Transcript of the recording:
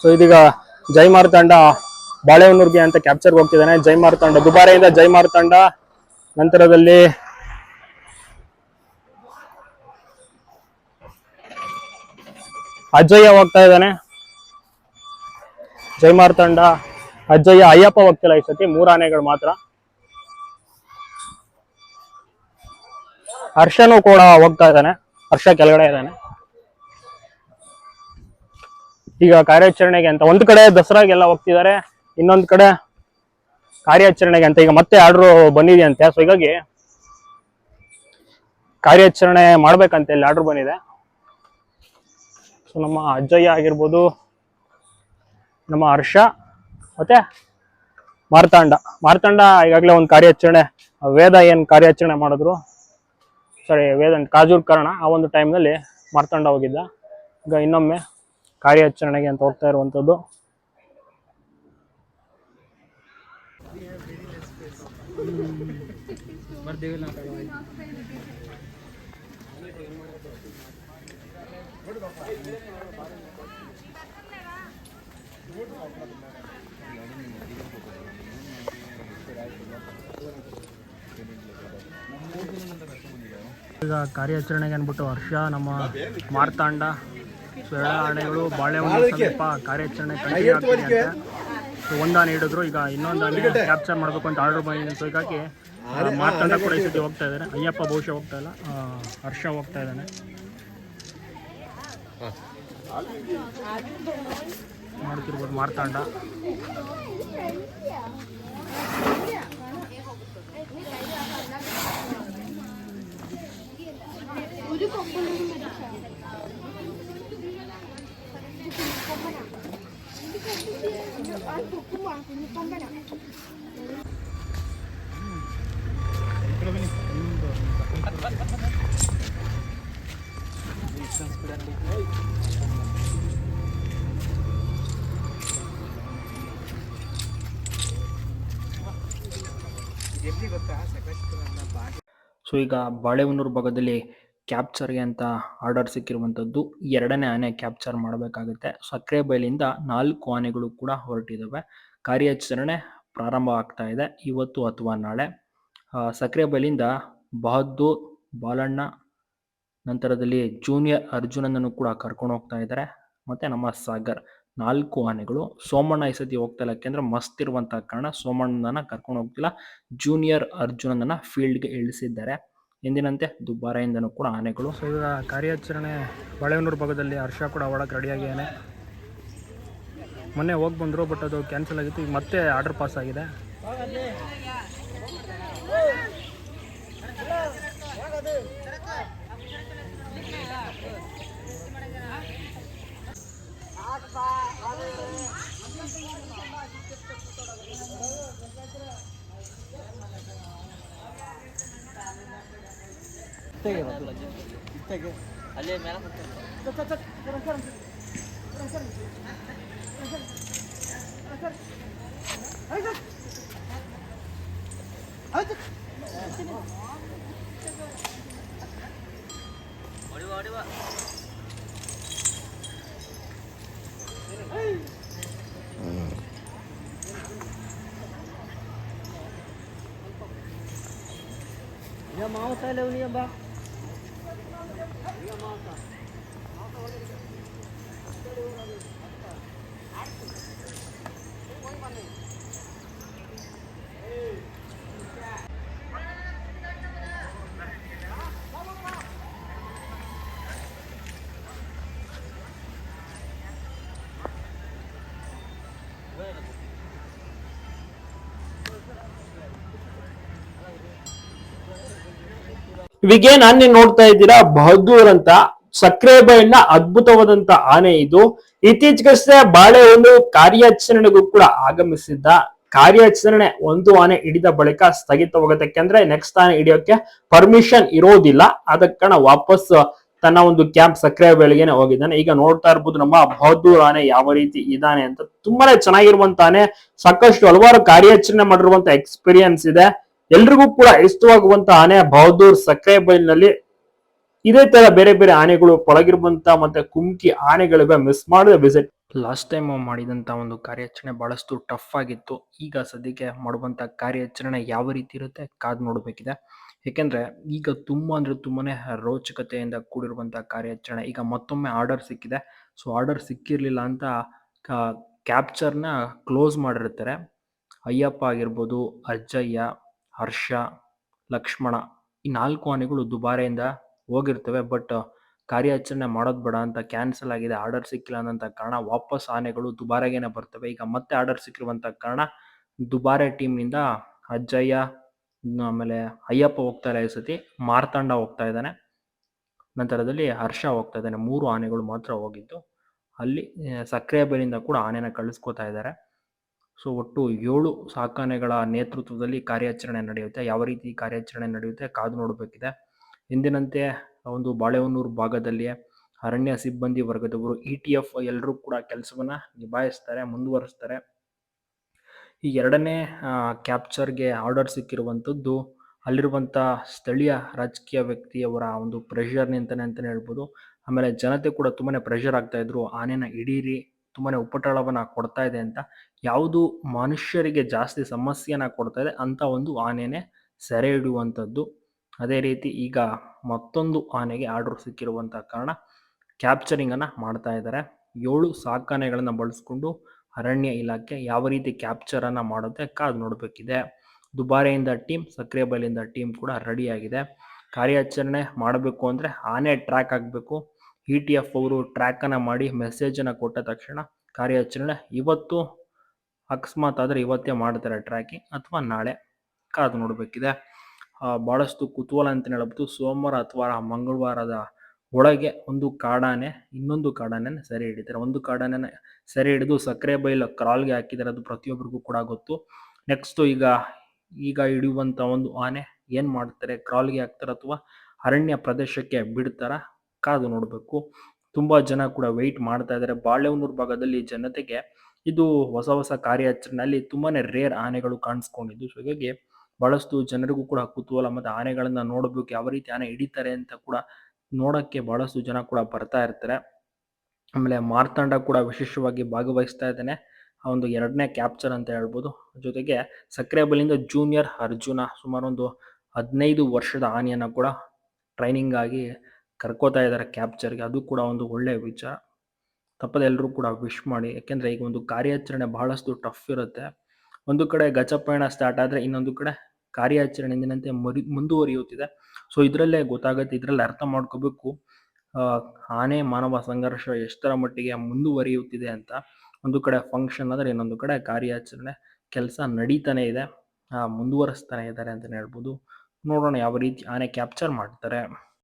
So ಇದೀಗ ಜೈ ಮಾರುತಾಂಡ ಬಾಳೆಹೊನ್ನೂರ್ಗೆ ಅಂತ ಕ್ಯಾಪ್ಚರ್ಗೆ ಹೋಗ್ತಿದ್ದಾನೆ. ಜೈ ಮಾರುತಾಂಡ ದುಬಾರೆಯಿಂದ ಜೈ ಮಾರುತಾಂಡ ನಂತರದಲ್ಲಿ ಅಜ್ಜಯ್ಯ ಹೋಗ್ತಾ ಇದ್ದಾನೆ. ಜೈ ಮಾರುತಾಂಡ ಅಜ್ಜಯ್ಯ ಅಯ್ಯಪ್ಪ ಹೋಗ್ತಿಲ್ಲ ಈ ಸತಿ, ಮೂರು ಆನೆಗಳು ಮಾತ್ರ. ಹರ್ಷನು ಕೂಡ ಹೋಗ್ತಾ ಇದ್ದಾನೆ. ಹರ್ಷ ಕೆಳಗಡೆ ಇದ್ದಾನೆ. ಈಗ ಕಾರ್ಯಾಚರಣೆಗೆ ಅಂತ ಒಂದ್ ಕಡೆ ದಸರಾಗೆಲ್ಲ ಹೋಗ್ತಿದ್ದಾರೆ, ಇನ್ನೊಂದ್ ಕಡೆ ಕಾರ್ಯಾಚರಣೆಗೆ ಅಂತ ಈಗ ಮತ್ತೆ ಆರ್ಡ್ರು ಬಂದಿದೆಯಂತೆ ಸೊ ಹೀಗಾಗಿ ಕಾರ್ಯಾಚರಣೆ ಮಾಡ್ಬೇಕಂತ ಇಲ್ಲಿ ಆರ್ಡ್ರ್ ಬಂದಿದೆ. ಸೊ ನಮ್ಮ ಅಜ್ಜಯ್ಯ ಆಗಿರ್ಬೋದು, ನಮ್ಮ ಹರ್ಷ, ಮತ್ತೆ ಮಾರ್ತಾಂಡ. ಮಾರ್ತಾಂಡ ಈಗಾಗಲೇ ಒಂದು ಕಾರ್ಯಾಚರಣೆ, ವೇದ ಏನು ಕಾರ್ಯಾಚರಣೆ ಮಾಡಿದ್ರು. ಸಾರಿ ವೇದ ಕಾಜೂರ್ ಕಾರಣ ಆ ಒಂದು ಟೈಮ್ನಲ್ಲಿ ಮಾರ್ತಾಂಡ ಹೋಗಿದ್ದ. ಈಗ ಇನ್ನೊಮ್ಮೆ ಕಾರ್ಯಾಚರಣೆಗೆ ಅಂತ ಹೋಗ್ತಾ ಇರುವಂಥದ್ದು. ಈಗ ಕಾರ್ಯಾಚರಣೆಗೆ ಅಂದ್ಬಿಟ್ಟು ವರ್ಷ ನಮ್ಮ ಮಾರ್ತಾಂಡ ಎಲ್ಲ ಆನೆಗಳು ಬಾಳೆಹಣ್ಣು ಸ್ವಲ್ಪ ಕಾರ್ಯಾಚರಣೆ ಕಂಟಿನ್ಯೂ ಸೊ ಒಂದು ಆನೆ ಹಿಡಿದ್ರು. ಈಗ ಇನ್ನೊಂದು ಆನೆ ಕ್ಯಾಪ್ಚರ್ ಮಾಡಬೇಕು ಅಂತ ಆರ್ಡರ್ ಬಂದಿದೆ. ಸೊ ಹೀಗಾಗಿ ಮಾರ್ತಾಂಡ ಕೂಡ ಈ ಸತಿ ಹೋಗ್ತಾ ಇದ್ದಾರೆ ಅಯ್ಯಪ್ಪ ಬಹುಶಃ ಹೋಗ್ತಾ ಇಲ್ಲ. ಹರ್ಷ ಹೋಗ್ತಾ ಇದ್ದಾನೆ. ಮಾಡ್ತಿರ್ಬೋದು ಮಾರ್ತಾಂಡ ಸೊ ಈಗ ಬಾಳೆಹೊನ್ನೂರು ಭಾಗದಲ್ಲಿ ಕ್ಯಾಪ್ಚರ್ಗೆ ಅಂತ ಆರ್ಡರ್ ಸಿಕ್ಕಿರುವಂಥದ್ದು ಎರಡನೇ ಆನೆ ಕ್ಯಾಪ್ಚರ್ ಮಾಡಬೇಕಾಗುತ್ತೆ. ಸಕ್ಕರೆ ಬೈಲಿಂದ ನಾಲ್ಕು ಆನೆಗಳು ಕೂಡ ಹೊರಟಿದ್ದಾವೆ ಕಾರ್ಯಾಚರಣೆ ಪ್ರಾರಂಭ ಆಗ್ತಾ ಇದೆ ಇವತ್ತು ಅಥವಾ ನಾಳೆ. ಸಕ್ಕರೆ ಬೈಲಿಂದ ಬಹದ್ದೂರ್ ಬಾಲಣ್ಣ ನಂತರದಲ್ಲಿ ಜೂನಿಯರ್ ಅರ್ಜುನನನ್ನು ಕೂಡ ಕರ್ಕೊಂಡು ಹೋಗ್ತಾ ಇದ್ದಾರೆ ಮತ್ತು ನಮ್ಮ ಸಾಗರ್ ನಾಲ್ಕು ಆನೆಗಳು. ಸೋಮಣ್ಣ ಈ ಸತಿ ಹೋಗ್ತಾ ಇಲ್ಲ. ಯಾಕೆಂದ್ರೆ ಮಸ್ತ್ ಇರುವಂತಹ ಕಾರಣ ಸೋಮಣ್ಣನ ಕರ್ಕೊಂಡು ಹೋಗ್ತಿಲ್ಲ. ಜೂನಿಯರ್ ಅರ್ಜುನನನ್ನು ಫೀಲ್ಡ್ಗೆ ಇಳಿಸಿದ್ದಾರೆ. ಎಂದಿನಂತೆ ದುಬಾರೆಯಿಂದನೂ ಕೂಡ ಆನೆಗಳು. ಸೊ ಈಗ ಕಾರ್ಯಾಚರಣೆ ಬಾಳೆಹೊನ್ನೂರು ಭಾಗದಲ್ಲಿ ಹರ್ಷ ಕೂಡ ಒಳಗೆ ರೆಡಿಯಾಗಿದ್ದಾನೆ ಮೊನ್ನೆ ಹೋಗಿ ಬಂದರು ಬಟ್ ಅದು ಕ್ಯಾನ್ಸಲ್ ಆಗಿತ್ತು. ಈಗ ಮತ್ತೆ ಆರ್ಡರ್ ಪಾಸ್ ಆಗಿದೆ. ಇತ್ತಾಗೆ ಇತ್ತಾಗೆ ಅಲ್ಲೇ ಮೇಲೆ ഓടി വാ ഓടി വാ. ഞാൻ മാവത്താലോ നീ അമ്പാ ಇವಿಗೆ ನಾನು ನೋಡ್ತಾ ಇದ್ದೀರಾ ಬಹದ್ದೂರ್ ಅಂತ ಸಕ್ಕರೆ ಬೈಲ್ನ ಅದ್ಭುತವಾದಂತ ಆನೆ ಇದು. ಇತ್ತೀಚೆಗಷ್ಟೇ ಬಾಳೆ ಒಂದು ಕಾರ್ಯಾಚರಣೆಗೂ ಕೂಡ ಆಗಮಿಸಿದ್ದ. ಕಾರ್ಯಾಚರಣೆ ಒಂದು ಆನೆ ಹಿಡಿದ ಬಳಿಕ ಸ್ಥಗಿತವಾಗುತ್ತೆ ಯಾಕೆಂದ್ರೆ ನೆಕ್ಸ್ಟ್ ಆನೆ ಹಿಡಿಯೋಕೆ ಪರ್ಮಿಷನ್ ಇರೋದಿಲ್ಲ. ಆದ ಕಾರಣ ವಾಪಸ್ ತನ್ನ ಒಂದು ಕ್ಯಾಂಪ್ ಸಕ್ಕರೆ ಬೆಳಗ್ಗೆನೆ ಹೋಗಿದ್ದಾನೆ. ಈಗ ನೋಡ್ತಾ ಇರ್ಬೋದು ನಮ್ಮ ಬಹದ್ದೂರ್ ಆನೆ ಯಾವ ರೀತಿ ಇದ್ದಾನೆ ಅಂತ. ತುಂಬಾನೇ ಚೆನ್ನಾಗಿರುವಂತ ಆನೆ. ಸಾಕಷ್ಟು ಹಲವಾರು ಕಾರ್ಯಾಚರಣೆ ಮಾಡಿರುವಂತ ಎಕ್ಸ್ಪೀರಿಯನ್ಸ್ ಇದೆ. ಎಲ್ರಿಗೂ ಕೂಡ ಇಷ್ಟವಾಗುವಂತ ಆನೆ ಬಹದ್ದೂರ್ ಸಕ್ಕರೆ ಬೈಲ್ನಲ್ಲಿ ಇದೇ ತರ ಬೇರೆ ಬೇರೆ ಆನೆಗಳು ಪಳಗಿರುವಂತ ಮತ್ತೆ ಕುಮ್ಕಿ ಆನೆಗಳಿಗೆ ಮಿಸ್ ಮಾಡಿದ ವಿಸಿಟ್ ಲಾಸ್ಟ್ ಟೈಮ್ ಮಾಡಿದಂತ ಒಂದು ಕಾರ್ಯಾಚರಣೆ ಬಹಳಷ್ಟು ಟಫ್ ಆಗಿತ್ತು. ಈಗ ಸದ್ಯಕ್ಕೆ ಮಾಡುವಂತ ಕಾರ್ಯಾಚರಣೆ ಯಾವ ರೀತಿ ಇರುತ್ತೆ ಕಾದ್ ನೋಡಬೇಕಿದೆ. ಏಕೆಂದರೆ ಈಗ ತುಂಬಾ ಅಂದ್ರೆ ತುಂಬಾನೇ ರೋಚಕತೆಯಿಂದ ಕೂಡಿರುವಂತಹ ಕಾರ್ಯಾಚರಣೆ. ಈಗ ಮತ್ತೊಮ್ಮೆ ಆರ್ಡರ್ ಸಿಕ್ಕಿದೆ. ಸೊ ಆರ್ಡರ್ ಸಿಕ್ಕಿರಲಿಲ್ಲ ಅಂತ ಕ್ಯಾಪ್ಚರ್ನ ಕ್ಲೋಸ್ ಮಾಡಿರ್ತಾರೆ. ಅಯ್ಯಪ್ಪ ಆಗಿರ್ಬೋದು, ಅಜ್ಜಯ್ಯ, ಹರ್ಷ, ಲಕ್ಷ್ಮಣ ಈ ನಾಲ್ಕು ಆನೆಗಳು ದುಬಾರೆಯಿಂದ ಹೋಗಿರ್ತವೆ ಬಟ್ ಕಾರ್ಯಾಚರಣೆ ಮಾಡೋದು ಬೇಡ ಅಂತ ಕ್ಯಾನ್ಸಲ್ ಆಗಿದೆ ಆರ್ಡರ್ ಸಿಕ್ಕಿಲ್ಲ ಅನ್ನೋಂಥ ಕಾರಣ ವಾಪಸ್ ಆನೆಗಳು ದುಬಾರೆಗೇನೆ ಬರ್ತವೆ. ಈಗ ಮತ್ತೆ ಆರ್ಡರ್ ಸಿಕ್ಕಿರುವಂಥ ಕಾರಣ ದುಬಾರೆ ಟೀಮ್ನಿಂದ ಅಜ್ಜಯ್ಯ ಆಮೇಲೆ ಅಯ್ಯಪ್ಪ ಹೋಗ್ತಾ ಇಲ್ಲ ಈ ಸತಿ ಮಾರ್ತಾಂಡ ಹೋಗ್ತಾ ಇದ್ದಾನೆ. ನಂತರದಲ್ಲಿ ಹರ್ಷ ಹೋಗ್ತಾ ಇದ್ದಾನೆ, ಮೂರು ಆನೆಗಳು ಮಾತ್ರ ಹೋಗಿದ್ದು. ಅಲ್ಲಿ ಸಕ್ಕರೆ ಬೈಲಿಂದ ಕೂಡ ಆನೆನ ಕಳಿಸ್ಕೊತಾ ಇದ್ದಾರೆ. ಸೊ ಒಟ್ಟು ಏಳು ಸಾಕಾನೆಗಳ ನೇತೃತ್ವದಲ್ಲಿ ಕಾರ್ಯಾಚರಣೆ ನಡೆಯುತ್ತೆ. ಯಾವ ರೀತಿ ಕಾರ್ಯಾಚರಣೆ ನಡೆಯುತ್ತೆ ಕಾದು ನೋಡಬೇಕಿದೆ. ಎಂದಿನಂತೆ ಒಂದು ಬಾಳೆಹೊನ್ನೂರು ಭಾಗದಲ್ಲಿ ಅರಣ್ಯ ಸಿಬ್ಬಂದಿ ವರ್ಗದವರು ಇ ಟಿ ಎಫ್ ಎಲ್ಲರೂ ಕೂಡ ಕೆಲಸವನ್ನ ನಿಭಾಯಿಸ್ತಾರೆ, ಮುಂದುವರಿಸ್ತಾರೆ. ಈ ಎರಡನೇ ಕ್ಯಾಪ್ಚರ್ಗೆ ಆರ್ಡರ್ ಸಿಕ್ಕಿರುವಂಥದ್ದು ಅಲ್ಲಿರುವಂಥ ಸ್ಥಳೀಯ ರಾಜಕೀಯ ವ್ಯಕ್ತಿಯವರ ಒಂದು ಪ್ರೆಷರ್ ನಿಂತಾನೆ ಅಂತಲೇ ಹೇಳ್ಬೋದು. ಆಮೇಲೆ ಜನತೆ ಕೂಡ ತುಂಬಾ ಪ್ರೆಷರ್ ಆಗ್ತಾ ಇದ್ರು, ಆನೆನ ಹಿಡೀರಿ ತುಂಬಾ ಉಪಟಳವನ್ನು ಕೊಡ್ತಾ ಇದೆ ಅಂತ. ಯಾವುದು ಮನುಷ್ಯರಿಗೆ ಜಾಸ್ತಿ ಸಮಸ್ಯೆನ ಕೊಡ್ತಾ ಇದೆ, ಅಂತ ಒಂದು ಆನೆನೆ ಸೆರೆ ಅದೇ ರೀತಿ ಈಗ ಮತ್ತೊಂದು ಆನೆಗೆ ಆರ್ಡರ್ ಸಿಕ್ಕಿರುವಂಥ ಕಾರಣ ಕ್ಯಾಪ್ಚರಿಂಗನ್ನು ಮಾಡ್ತಾ ಇದ್ದಾರೆ. ಏಳು ಸಾಕಾನೆಗಳನ್ನು ಬಳಸ್ಕೊಂಡು ಅರಣ್ಯ ಇಲಾಖೆ ಯಾವ ರೀತಿ ಕ್ಯಾಪ್ಚರನ್ನು ಮಾಡುತ್ತೆ ಕಾದು ನೋಡಬೇಕಿದೆ. ದುಬಾರೆಯಿಂದ ಟೀಮ್ ಸಕ್ರಿಯ ಟೀಮ್ ಕೂಡ ರೆಡಿಯಾಗಿದೆ ಕಾರ್ಯಾಚರಣೆ ಮಾಡಬೇಕು ಅಂದರೆ ಆನೆ ಟ್ರ್ಯಾಕ್ ಆಗಬೇಕು ಇ ಟಿ ಎಫ್ ಅವರು ಟ್ರ್ಯಾಕನ್ನು ಮಾಡಿ ಮೆಸೇಜನ್ನು ಕೊಟ್ಟ ತಕ್ಷಣ ಕಾರ್ಯಾಚರಣೆ ಇವತ್ತು ಅಕಸ್ಮಾತ್ ಆದರೆ ಇವತ್ತೇ ಮಾಡ್ತಾರೆ ಟ್ರ್ಯಾಕಿಂಗ್ ಅಥವಾ ನಾಳೆ ಕಾದು ನೋಡಬೇಕಿದೆ. ಭಾಳಷ್ಟು ಕುತೂಹಲ ಅಂತ ಹೇಳ್ಬೋದು ಸೋಮವಾರ ಅಥವಾ ಮಂಗಳವಾರದ ಒಳಗೆ ಒಂದು ಕಾಡಾನೆ, ಇನ್ನೊಂದು ಕಾಡಾನೆ ಸೆರೆ ಹಿಡಿತಾರೆ. ಒಂದು ಕಾಡಾನೆ ಸೆರೆ ಹಿಡಿದು ಸಕ್ಕರೆ ಬೈಲ್ ಕ್ರಾಲ್ಗೆ ಹಾಕಿದ್ದಾರೆ ಅದು ಪ್ರತಿಯೊಬ್ಬರಿಗೂ ಕೂಡ ಗೊತ್ತು. ನೆಕ್ಸ್ಟ್ ಈಗ ಈಗ ಹಿಡಿಯುವಂಥ ಒಂದು ಆನೆ ಏನು ಮಾಡ್ತಾರೆ? ಕ್ರಾಲ್ಗೆ ಹಾಕ್ತಾರೆ ಅಥವಾ ಅರಣ್ಯ ಪ್ರದೇಶಕ್ಕೆ ಬಿಡ್ತಾರ? ಕಾದು ನೋಡಬೇಕು. ತುಂಬ ಜನ ಕೂಡ ವೆಯ್ಟ್ ಮಾಡ್ತಾ ಇದ್ದಾರೆ. ಬಾಳೆಹೊನ್ನೂರು ಭಾಗದಲ್ಲಿ ಜನತೆಗೆ ಇದು ಹೊಸ ಹೊಸ ಕಾರ್ಯಾಚರಣೆಯಲ್ಲಿ ತುಂಬಾ ರೇರ್ ಆನೆಗಳು ಕಾಣಿಸ್ಕೊಂಡಿದ್ದು. ಸೊ ಹೀಗಾಗಿ ಭಾಳಷ್ಟು ಜನರಿಗೂ ಕೂಡ ಕುತೂಹಲ ಮತ್ತು ಆನೆಗಳನ್ನು ನೋಡಬೇಕು, ಯಾವ ರೀತಿ ಆನೆ ಹಿಡಿತಾರೆ ಅಂತ ಕೂಡ ನೋಡೋಕ್ಕೆ ಬಹಳಷ್ಟು ಜನ ಕೂಡ ಬರ್ತಾ ಇರ್ತಾರೆ. ಆಮೇಲೆ ಮಾರ್ತಾಂಡ ಕೂಡ ವಿಶೇಷವಾಗಿ ಭಾಗವಹಿಸ್ತಾ ಇದ್ದಾನೆ. ಆ ಒಂದು ಎರಡನೇ ಕ್ಯಾಪ್ಚರ್ ಅಂತ ಹೇಳ್ಬೋದು. ಜೊತೆಗೆ ಸಕ್ರೆಬಲಿಂದ ಜೂನಿಯರ್ ಅರ್ಜುನ ಸುಮಾರು ಒಂದು ಹದಿನೈದು ವರ್ಷದ ಆನೆಯನ್ನು ಕೂಡ ಟ್ರೈನಿಂಗ್ ಆಗಿ ಕರ್ಕೋತಾ ಇದ್ದಾರೆ ಕ್ಯಾಪ್ಚರ್ಗೆ ಅದು ಕೂಡ ಒಂದು ಒಳ್ಳೆಯ ವಿಚಾರ. ತಪ್ಪದೆ ಎಲ್ಲರೂ ಕೂಡ ವಿಶ್ ಮಾಡಿ. ಯಾಕೆಂದರೆ ಈಗ ಒಂದು ಕಾರ್ಯಾಚರಣೆ ಬಹಳಷ್ಟು ಟಫ್ ಇರುತ್ತೆ. ಒಂದು ಕಡೆ ಗಜಪಯಣ ಸ್ಟಾರ್ಟ್ ಆದರೆ ಇನ್ನೊಂದು ಕಡೆ ಕಾರ್ಯಾಚರಣೆ ಎಂದಿನಂತೆ ಮುಂದುವರಿಯುತ್ತಿದೆ. ಸೊ ಇದರಲ್ಲೇ ಗೊತ್ತಾಗುತ್ತೆ, ಇದರಲ್ಲಿ ಅರ್ಥ ಮಾಡ್ಕೋಬೇಕು. ಆನೆ ಮಾನವ ಸಂಘರ್ಷ ಎಷ್ಟರ ಮಟ್ಟಿಗೆ ಮುಂದುವರಿಯುತ್ತಿದೆ ಅಂತ. ಒಂದು ಕಡೆ ಫಂಕ್ಷನ್ ಆದರೆ ಇನ್ನೊಂದು ಕಡೆ ಕಾರ್ಯಾಚರಣೆ ಕೆಲಸ ನಡೀತಾನೆ ಇದೆ. ಮುಂದುವರಿಸ್ತಾನೆ ಇದ್ದಾರೆ ಅಂತಲೇ ಹೇಳ್ಬೋದು. ನೋಡೋಣ ಯಾವ ರೀತಿ ಆನೆ ಕ್ಯಾಪ್ಚರ್ ಮಾಡ್ತಾರೆ.